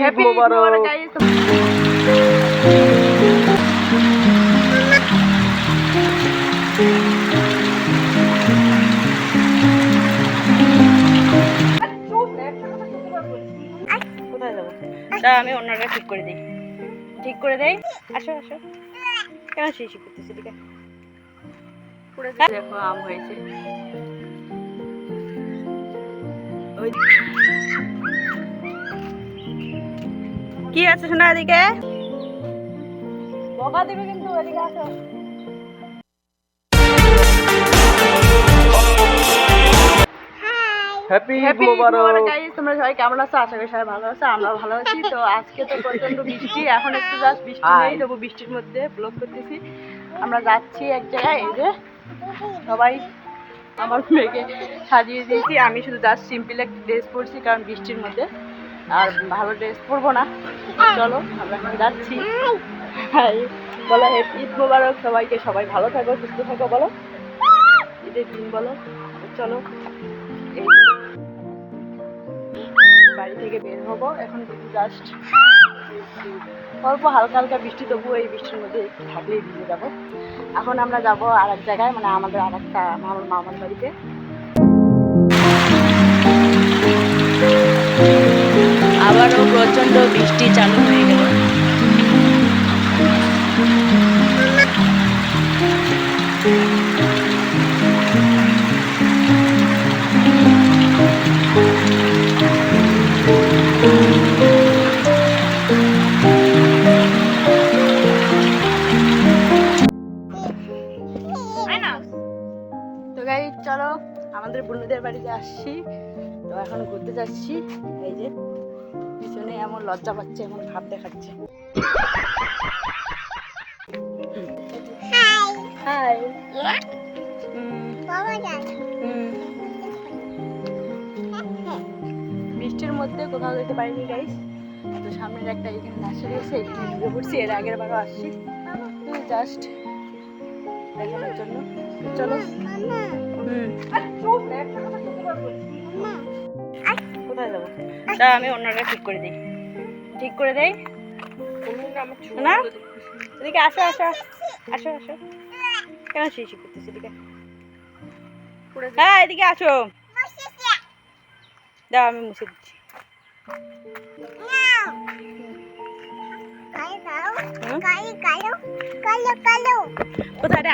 Happy মোবারক আমি অন্যটা ঠিক করে দিই। ঠিক করে দেই? আসো আসো। কেন শিশি করতেছি দিকে দেখো আম হয়েছে। ওই কি আছে শোনা এদিকে? বকা দিবে কিন্তু এদিকে আসো। হ্যাপি ঈদ মোবারক গাইস তোমরা সবাই কেমন আছো? আশা করি সবাই ভালো আছো আমরা ভালো আছি। তো আজকে তো প্রচণ্ড বৃষ্টি এখন একটু জাস্ট বৃষ্টি নেই তবু বৃষ্টির মধ্যে ব্লগ করতেছি। আমরা যাচ্ছি এক জায়গায় এই যে সবাই আমার মেয়েকে সাজিয়ে দিয়েছি। আমি শুধু জাস্ট সিম্পল একটা ড্রেস পরছি কারণ বৃষ্টির মধ্যে। আর ভালো ড্রেস পরবো না। চলো, আমরা যাচ্ছি। বলো ঈদ মোবারক সবাইকে। সবাই ভালো থাকো, সুস্থ থাকো, বলো। ঈদের দিন, বলো। চলো। বাড়ি থেকে বের হব। এখন জাস্ট অল্প হালকা হালকা বৃষ্টি, তবুও এই বৃষ্টির মধ্যে একটু থাকলেই ভিজে যাব। এখন আমরা যাব আর এক জায়গায় মানে আমাদের আর একটা মামার বাড়িতে। আবারও প্রচণ্ড বৃষ্টি চালু হয়ে গেল। চলো, আমাদের বন্ধুদের বাড়িতে আসছি। তো এখন ঘুরতে যাচ্ছি। এই যে পিছনে এমন লজ্জা পাচ্ছে এমন ভাব দেখাচ্ছে। হাই বৃষ্টির মধ্যে কোথাও যেতে পারিনি গাইস তো সামনের একটা এখানে নার্সারি আছে এখানে ঢুকে পড়ছি এর আগের বারও আসছি। জাস্ট দেখানোর জন্য। চলো। কোথায় যাব? তা আমি অন্যটা ঠিক করে দিই। ঠিক করে দেই। না? এদিকে আসো আসো আসো আসো। কেন শিশি করতেছি এদিকে? হ্যাঁ এদিকে আসো। দাও, আমি মুছে দিচ্ছি?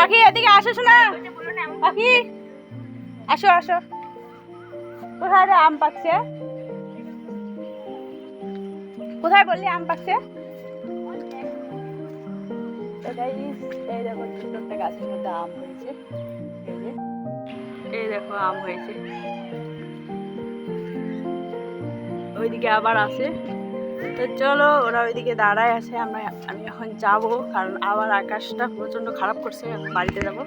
পাখি এদিকে আসো, শোনা। পাখি আসো আসো। কোথায় আম পাকছে? কোথায় বললি আম পাকছে এই দেখো, ছোট্ট গাছের মধ্যে আম হয়েছে। এই দেখো, আম হয়েছে। ওইদিকে আবার আছে। তো চলো, ওরা ওইদিকে দাঁড়ায় আছে, আমরা, আমি এখন যাব, কারণ আবার আকাশটা প্রচণ্ড খারাপ করছে, এখন বাড়িতে যাব।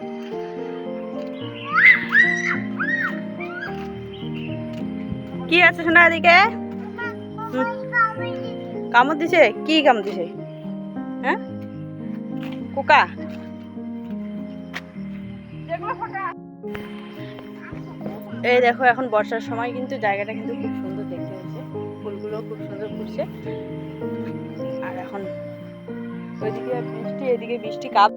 কি আছে শোনা এদিকে? হুম। কামড় দিছে? কি কামড় দিছে? হ্যাঁ? কোকা এই দেখো, এখন বর্ষার সময় কিন্তু জায়গাটা কিন্তু খুব সুন্দর দেখতে হয়েছে। ফুলগুলো খুব সুন্দর ফুটছে। আর এখন ওইদিকে বৃষ্টি এদিকে বৃষ্টি কাপ।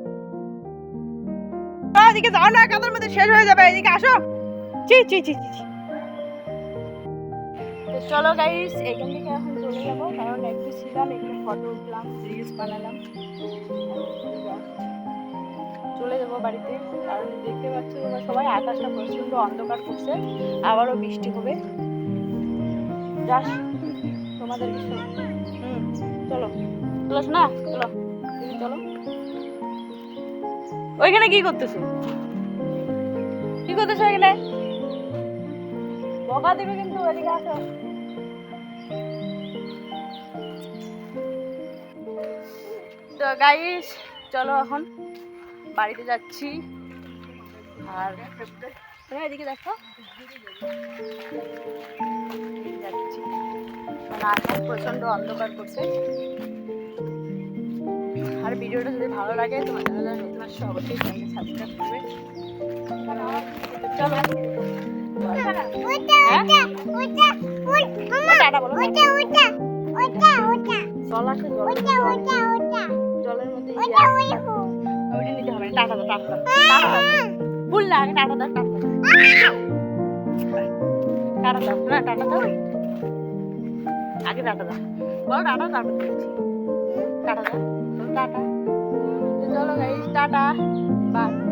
এদিকে যাও না কাদার মধ্যে শেষ হয়ে যাবে। এদিকে আসো। চি চি চি চি। চলো গাইস এখান থেকে এখন চলে যাব, কারণ একটু ছিলাম, একটু ফটো উঠলাম রিলস বানালাম। চলে যাব বাড়িতে, কারণ দেখতে পাচ্ছ তোমরা সবাই আকাশটা প্রচণ্ড অন্ধকার করছে, আবারও বৃষ্টি হবে। যাস, তোমাদের হুম, চলো। চলো, শোনা, চলো। চলো। ওইখানে কি করতেছো? কি করতেছো ওইখানে বকা দেবে কিন্তু ওইদিকে আসো। তো গাইস চলো এখন বাড়িতে যাচ্ছি। আর এদিকে দেখো। যাচ্ছি। আকাশ প্রচণ্ড অন্ধকার করছে। আর ভিডিওটা যদি ভালো লাগে, তোমার চ্যানেলে নতুন অবশ্যই চ্যানেলকে সাবস্ক্রাইব করবে। চলো। টাটা দাও টাটা দাও ভুল না টাটা দাও টাটা দাও না টাটা দাও আগে টাটা দাও বলো টাটা তারপর দিচ্ছি টাটা দাও টাটা চলো গাইস টাটা বাই